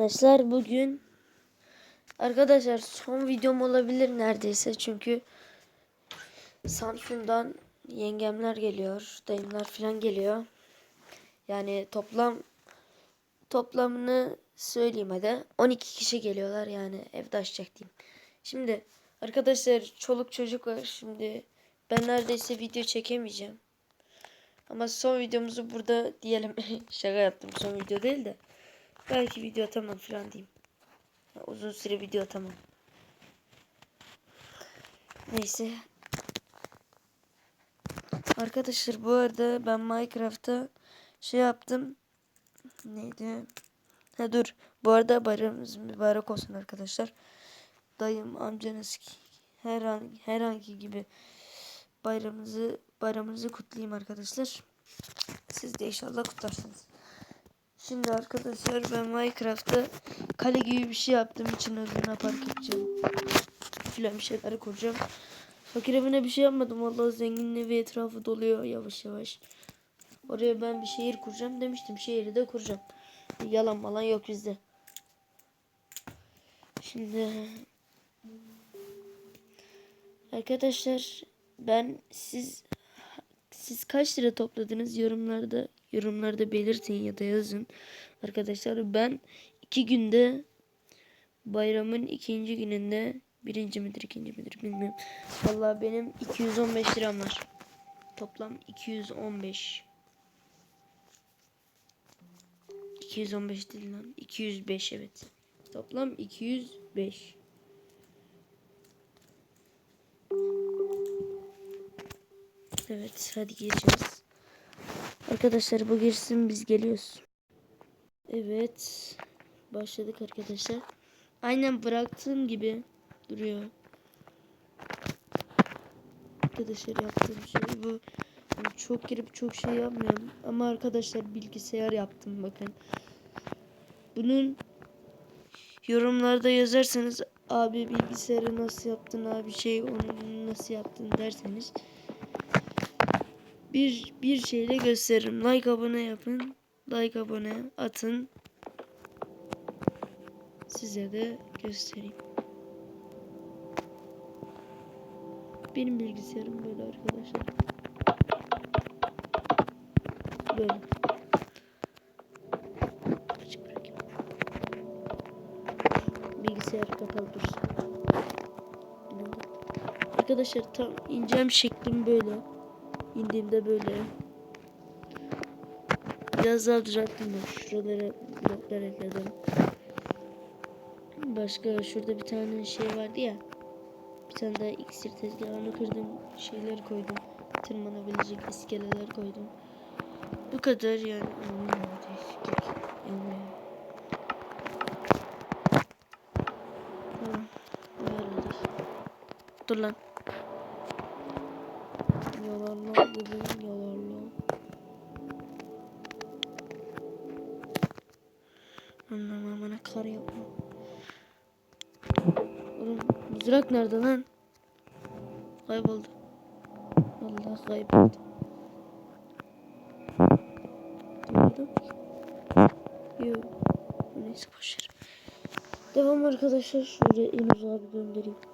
Arkadaşlar bugün arkadaşlar son videom olabilir neredeyse çünkü Samsun'dan yengemler geliyor, dayımlar falan geliyor. Yani toplam toplamını söyleyeyim hadi 12 kişi geliyorlar yani evde açacak diyeyim. Şimdi arkadaşlar çoluk çocuk var şimdi ben neredeyse video çekemeyeceğim. Ama son videomuzu burada diyelim şaka yaptım son video değil de. Belki video atamam falan diyeyim. Uzun süre video atamam. Neyse. Arkadaşlar bu arada ben Minecraft'ta şey yaptım. Neydi? Ha dur. Bu arada bayramımız mübarek olsun arkadaşlar. Dayım, amcanız herhangi, herhangi gibi bayramınızı bayramınızı kutlayayım arkadaşlar. Siz de inşallah kutlarsınız. Şimdi arkadaşlar ben Minecraft'ta kale gibi bir şey yaptığım için özüne park edeceğim. Filan bir şeyler kuracağım. Fakir evine bir şey yapmadım. Vallahi zenginin evi etrafı doluyor yavaş yavaş. Oraya ben bir şehir kuracağım demiştim. Şehri de kuracağım. Yalan malan yok bizde. Şimdi arkadaşlar ben siz siz kaç lira topladınız yorumlarda yorumlarda belirtin ya da yazın. Arkadaşlar ben iki günde bayramın ikinci gününde birinci midir ikinci midir bilmiyorum. Vallahi benim 215 liram var. Toplam 215. 215 değil lan. 205 evet. Toplam 205. Evet hadi gireceğiz. Arkadaşlar bu girsin biz geliyoruz. Evet. Başladık arkadaşlar. Aynen bıraktığım gibi duruyor. Arkadaşlar yaptığım şey bu. Çok girip çok şey yapmıyorum. Ama arkadaşlar bilgisayar yaptım bakın. Bunun yorumlarda yazarsanız abi bilgisayarı nasıl yaptın abi şey onu nasıl yaptın derseniz bir bir şeyle gösteririm. Like abone yapın. Like abone atın. Size de göstereyim. Benim bilgisayarım böyle arkadaşlar. Böyle. Açık bırakayım. Bilgisayar kapalı dursun. Arkadaşlar tam ineceğim şeklim böyle. İndiğimde böyle. Biraz daha düzelttim ben. Şuralara bloklar ekledim. Başka şurada bir tane şey vardı ya. Bir tane daha iksir tezgahını kırdım. Şeyler koydum. Tırmanabilecek iskeleler koydum. Bu kadar yani. Anlıyorum. Anlıyorum. Dur lan. Yalarla. Anlamam bana kar yapma. Oğlum mızrak nerede lan? Kayboldu. Allah kayboldu. Yok. Neyse boşver. Devam arkadaşlar. Şöyle en uzağa bir göndereyim.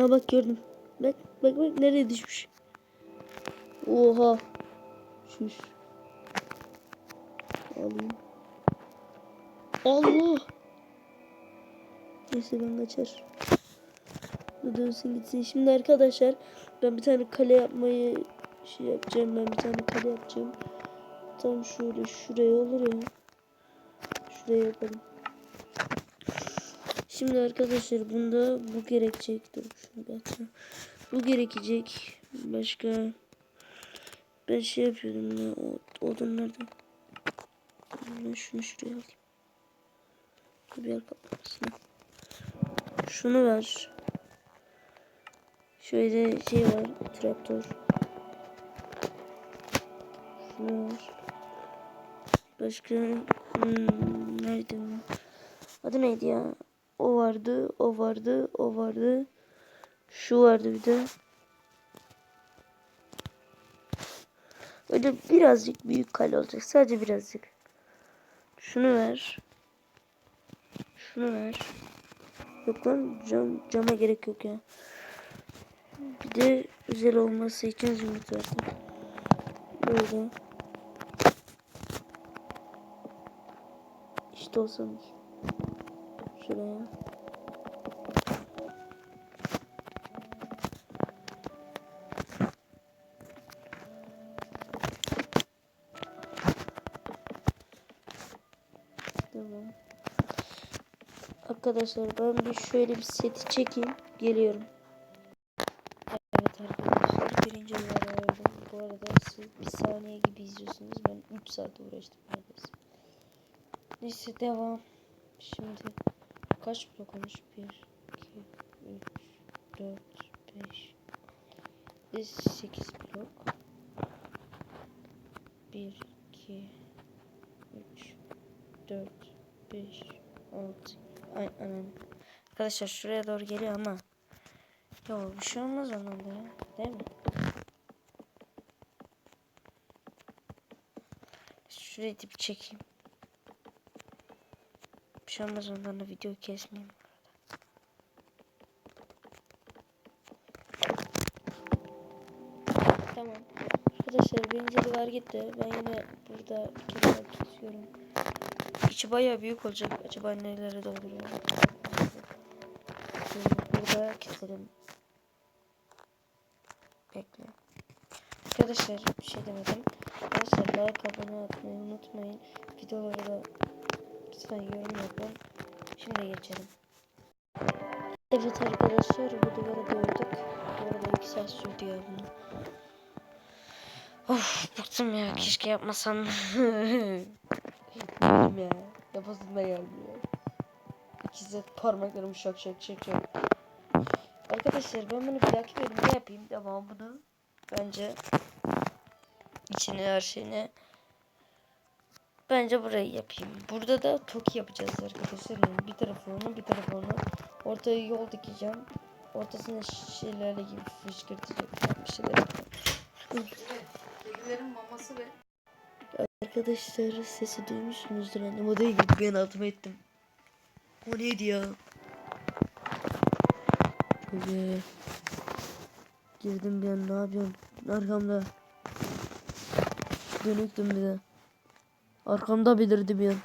Ha bak gördüm. Bak bak bak nereye düşmüş. Oha. Düşmüş. Alayım. Allah. Neyse ben kaçar. Bu dönsün gitsin. Şimdi arkadaşlar ben bir tane kale yapmayı şey yapacağım. Ben bir tane kale yapacağım. Tam şöyle şuraya olur ya. Şuraya yapalım. Şimdi arkadaşlar bunda bu gerekecek. Dur şunu bir atayım. Bu gerekecek. Başka ben şey yapıyordum ya o odunlardan. Ben şunu şuraya alayım. Bir yer kaplamasın. Şunu ver. Şöyle şey var. Traktör. Şunu ver. Başka hmm, nerede mi? Adı neydi ya? O vardı, o vardı, o vardı. Şu vardı bir de. Öyle birazcık büyük kale olacak. Sadece birazcık. Şunu ver. Şunu ver. Yok lan cam, cama gerek yok ya. Bir de özel olması için zümrüt verdim. Böyle. İşte olsun. Şuraya. Tamam. Arkadaşlar ben bir şöyle bir seti çekeyim. Geliyorum. Evet arkadaşlar birinci olarak aldım. Bu arada siz bir saniye gibi izliyorsunuz. Ben 3 saat uğraştım neredeyse. Neyse devam. Şimdi kaç blok olmuş? 1, 2, 3, 4, 5, 8 blok. 1, 2, 3, 4, 5, 6. Ay anam. Arkadaşlar şuraya doğru geliyor ama. Yo bir şey olmaz da ya. Değil mi? Şurayı dip çekeyim. Bir şey olmaz ondan da video kesmeyeyim. Tamam. Arkadaşlar birinci duvar gitti. Ben yine burada daha kesiyorum. İçi bayağı büyük olacak. Acaba nelere dolduruyor? Şimdi burada keselim. Bekle. Arkadaşlar bir şey demedim. Arkadaşlar like abone atmayı unutmayın. Videoları da lütfen yorum yapın. Şimdi geçelim. Evet arkadaşlar bu duvara doyduk. Bu arada 2 saat sürdü ya bunu. Of bıktım ya keşke yapmasam. Bilmiyorum ya. Yapasım da gelmiyor. İkisi parmaklarım şak şak şak şak. Arkadaşlar ben bunu bir dahaki bölümde yapayım. Ama bunu bence içine her şeyine bence burayı yapayım. Burada da toki yapacağız arkadaşlar. Yani bir tarafı onu bir tarafı onu. Ortaya yol dikeceğim. Ortasına şelale gibi fışkırtacak bir şeyler. Kedilerin maması ve Arkadaşlar sesi duymuşsunuzdur annem odaya girdi ben altıma ettim. O neydi ya? Şöyle girdim an ne yapıyorum? Arkamda dönüktüm bir de. Arkamda belirdi bir an.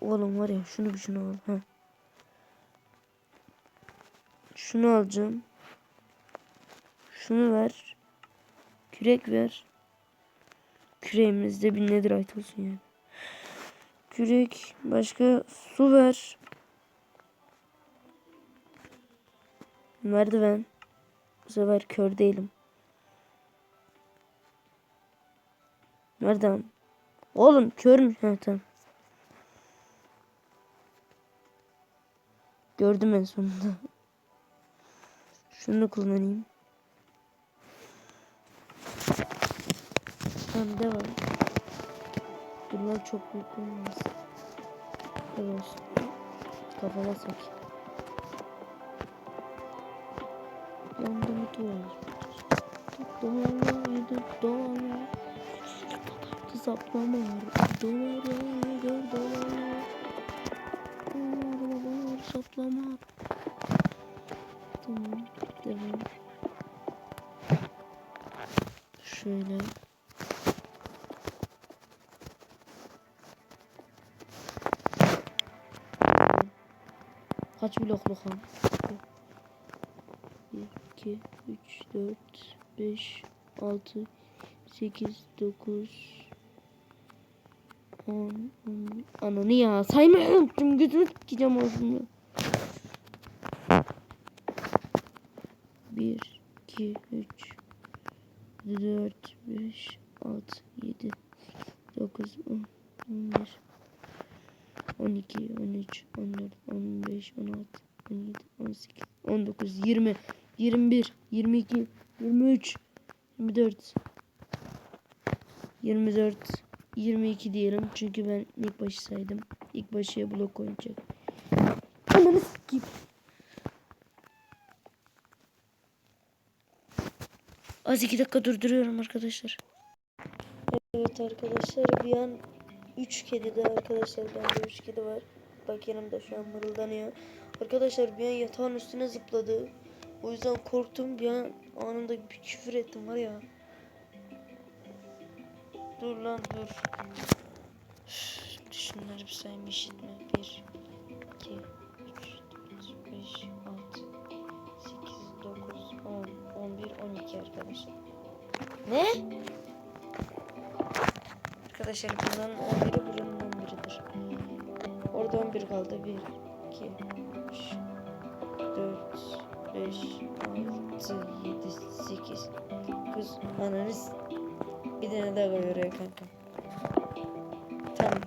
Oğlum var ya şunu bir şunu al. Heh. Şunu alacağım. Şunu ver. Kürek ver. Küreğimizde bir nedir ait olsun yani. Kürek başka su ver. Merdiven. Bu sefer kör değilim. Nereden? Oğlum kör mü? Ha tamam. Gördüm en sonunda. Şunu kullanayım. Tamam devam. Dur lan çok büyük olmaz. Öyle olsun. Kafama sok. Yandı mı duvar? Duvarla yedi Duvarla yedi duvarla. Duvarla var saplama. Tamam. Devam. Şöyle. Kaç blokluk han? 1, 2, 3, 4, 5, 6, 8, 9, 10, 10. Ananı ya saymayı unuttum. Gözümü tutacağım ağzımı. 1, 2, 3, 4, 5, 6, 7, 9, 10, 11, 12, 13, 14, 15, 16, 17, 18, 19, 20, 21, 22, 23, 24, 24, 22 diyelim. Çünkü ben ilk başı saydım. İlk başıya blok koyacak. Ananı sikeyim. Az iki dakika durduruyorum arkadaşlar. Evet arkadaşlar bir an 3 kedi de arkadaşlar bende 3 kedi var. Bak yanımda şu an mırıldanıyor. Arkadaşlar bir an yatağın üstüne zıpladı. O yüzden korktum bir an anında bir küfür ettim var ya. Dur lan dur. Şunları bir sayayım işitme. 1, 2, 3, 4, 5, 6, 8, 9, 10, 11, 12 arkadaşlar. Ne? Arkadaşlar bunların 11'i buranın 11'idir. Orada 11 kaldı. 1, 2, 3, 4, 5, 6, 7, 8, 9, ananız. Bir tane daha koy oraya kanka. Tamam.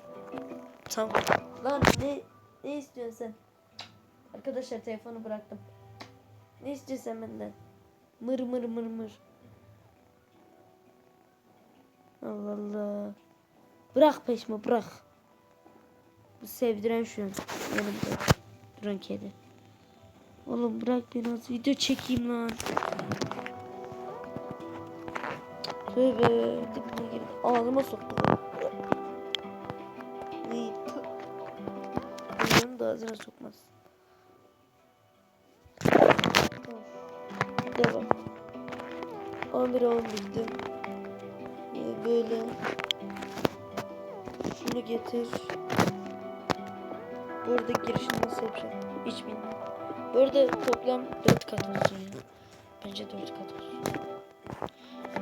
Tamam. Lan ne ne istiyorsun sen? Arkadaşlar telefonu bıraktım. Ne istiyorsun benden? Mır mır mır mır. Allah Allah. Bırak peşime bırak. Bu sevdiren şu an. Yanımda. Duran kedi. Oğlum bırak beni az video çekeyim lan. Tövbe dibine girdi. Ağzıma soktu. İyi. tüh. Bunların da ağzına sokmaz. Devam. 11'e 11'di. Ee, böyle. Şunu getir. Bu arada girişini nasıl yapacağım? Hiç bilmiyorum. Bu toplam 4 kat olsun. Bence 4 kat olsun.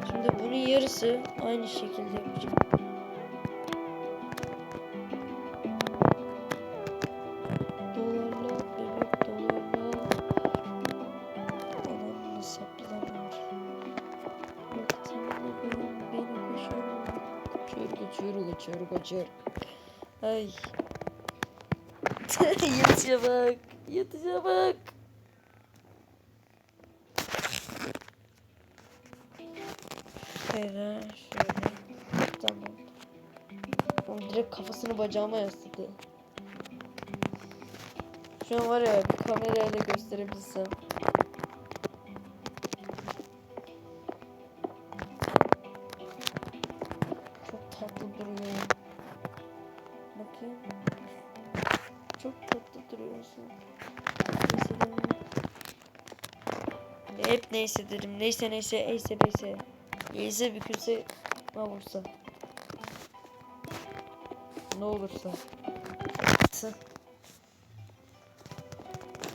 Şimdi bunun yarısı aynı şekilde yapacağım. Dolarla bebek dolarla Anamla saplanır. Baktığımda benim beni koşuyor. Kaçıyor kaçıyor kaçıyor kaçıyor. Ay. Yatışa bak. Yatışa bak. Şöyle şöyle. Tamam. Oğlum direkt kafasını bacağıma yasladı. Şu an var ya bir kamerayla gösterebilsem. Çok tatlı duruyor. Bakayım. Çok tatlı duruyorsun. Neyse. Hep neyse dedim. Neyse neyse neyse neyse. Neyse bükülse ne olursa. Ne olursa.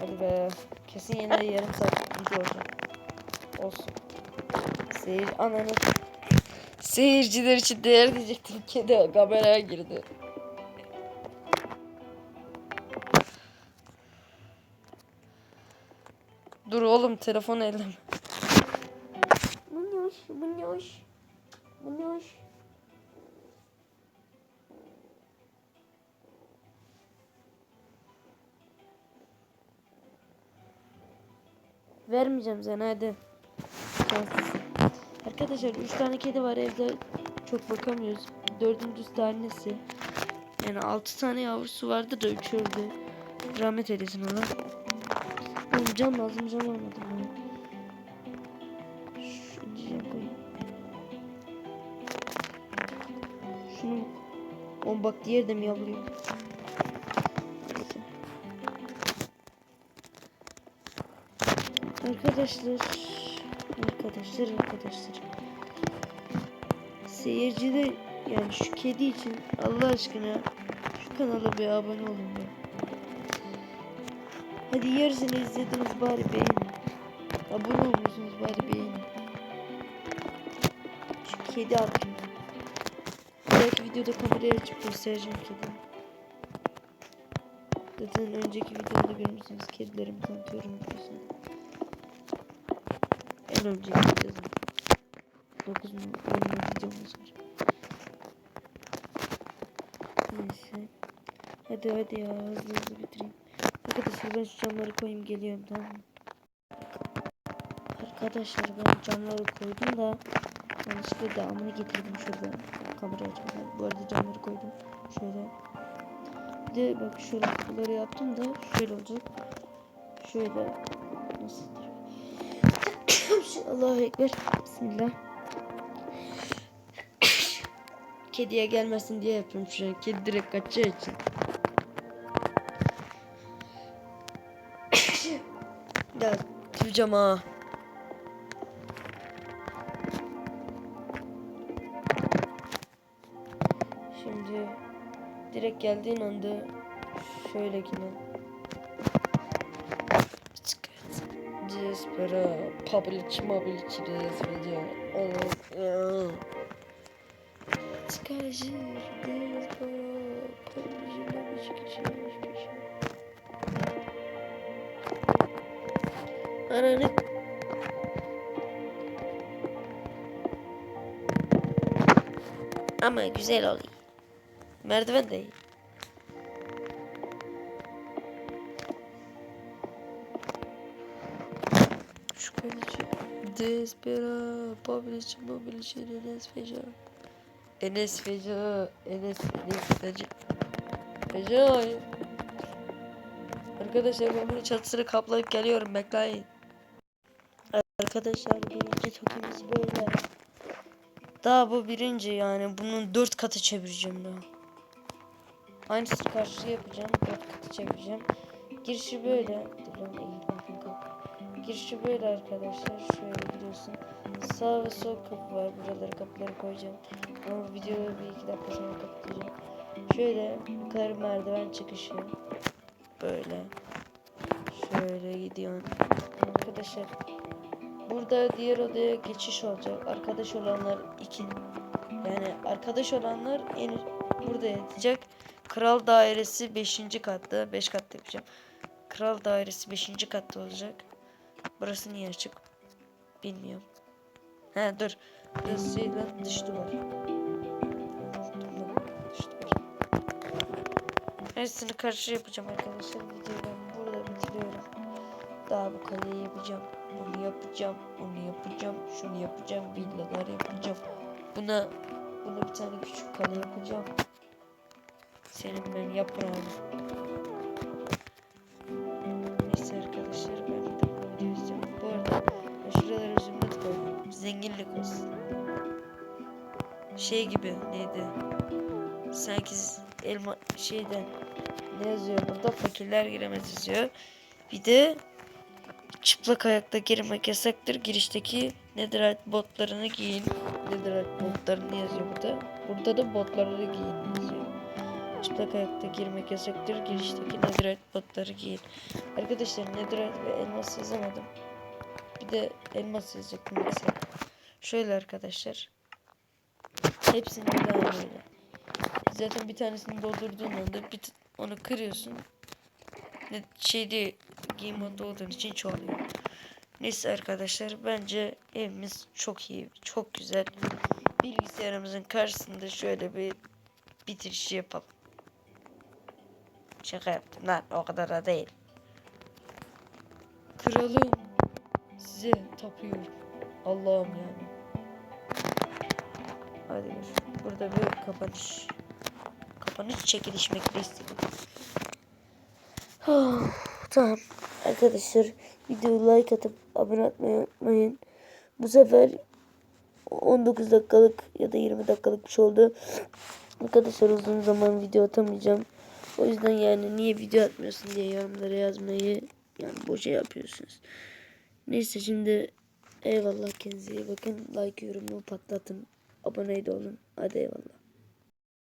Hadi be. Kesin yine yarım saat video olacak. Olsun. Seyir ananı. Seyirciler için değer diyecektim. Kedi kameraya girdi. Dur oğlum telefonu elleme. Minnoş, minnoş, minnoş. Vermeyeceğim sana hadi. Arkadaşlar 3 tane kedi var evde. Çok bakamıyoruz. Dördüncüsü tanesi. Yani 6 tane yavrusu vardı da 3 öldü. Rahmet eylesin Allah. Oğlum can lazım can almadım ya. Oğlum bak diğeri de mi yavruyor? Arkadaşlar Arkadaşlar arkadaşlar Seyirci de yani şu kedi için Allah aşkına şu kanala bir abone olun ya. Hadi yarısını izlediniz bari beğenin. Abone olmuyorsunuz bari beğenin. Şu kedi atıyor. Belki videoda kamerayı açıp göstereceğim kediyi. Zaten önceki videomda görmüşsünüz kedilerimi tanıtıyorum biliyorsun. En önceki videoda. 9 mu 10 mu videomuz var. Neyse. Hadi hadi ya hızlı hızlı bitireyim. Arkadaşlar ben şu camları koyayım geliyorum tamam mı? Arkadaşlar ben camları koydum da yanlışlıkla devamını getirdim şurada kamera açmadan. Bu arada camları koydum. Şöyle. De bak şöyle kapıları yaptım da şöyle olacak. Şöyle nasıldır? Allahu Ekber. Bismillah. Kediye gelmesin diye yapıyorum şu an. Kedi direkt kaçacağı için. ya tüyeceğim direkt geldiğin anda şöyлекine Despera public mobility video Skajır Despera public mobility Ananı Ama güzel oluyor. Merdiven de iyi. Şu kaleci. Despera. Publish, publish, Enes Feca. Enes Feca. Enes Feca. Feca. Arkadaşlar ben bunu çatısını kaplayıp geliyorum bekleyin. Arkadaşlar birinci tokimiz böyle. Daha bu birinci yani bunun dört katı çevireceğim daha. Aynısını karşıya yapacağım. Dört katı çevireceğim. Girişi böyle. Girişi böyle arkadaşlar. Şöyle biliyorsun. Sağ ve sol kapı var. Buraları kapıları koyacağım. Ama bu videoyu bir iki dakika sonra kapatacağım. Şöyle yukarı merdiven çıkışı. Böyle. Şöyle gidiyor. Arkadaşlar Burada diğer odaya geçiş olacak. Arkadaş olanlar iki. Yani arkadaş olanlar en burada yatacak. Kral dairesi 5. katta. 5 katta yapacağım. Kral dairesi 5. katta olacak. Burası niye açık? Bilmiyorum. He dur. Lan dış duvar. Hepsini karşı yapacağım arkadaşlar. Videoyu ben burada bitiriyorum. Daha bu kaleyi yapacağım. Bunu yapacağım. Onu yapacağım. Şunu yapacağım. Villalar yapacağım. Buna buna bir tane küçük kale yapacağım. Senin ben yaprağım. Neyse arkadaşlar ben de bu videoyu izliyorum. Bu arada şuralara zümrüt koydum. Zenginlik olsun. Şey gibi neydi? Sanki elma şeyden ne yazıyor burada? Fakirler giremez yazıyor. Bir de çıplak ayakta girmek yasaktır. Girişteki netherite botlarını giyin. Netherite botlarını yazıyor burada. Burada da botları giyin yazıyor. Çıplak ayakta girmek yasaktır. Girişteki netherite botları giyin. Arkadaşlar netherite ve elmas yazamadım. Bir de elmas yazacaktım mesela. Şöyle arkadaşlar. Hepsini daha böyle. Zaten bir tanesini doldurduğun anda bir onu kırıyorsun. Şeyde game modda olduğun için çoğalıyor. Neyse arkadaşlar bence evimiz çok iyi, çok güzel. Bilgisayarımızın karşısında şöyle bir bitiriş yapalım. Şaka yaptım lan o kadar da değil. Kralım size tapıyorum. Allah'ım yani. Hadi bir burada bir kapanış. Kapanış çekiliş metni istedim. tamam. Arkadaşlar videoyu like atıp abone olmayı unutmayın. Bu sefer 19 dakikalık ya da 20 dakikalık bir şey oldu. Arkadaşlar uzun zaman video atamayacağım. O yüzden yani niye video atmıyorsun diye yorumlara yazmayı yani boşa yapıyorsunuz. Neyse şimdi eyvallah kendinize iyi bakın. Like yorumu patlatın. Abone de olun. Hadi eyvallah.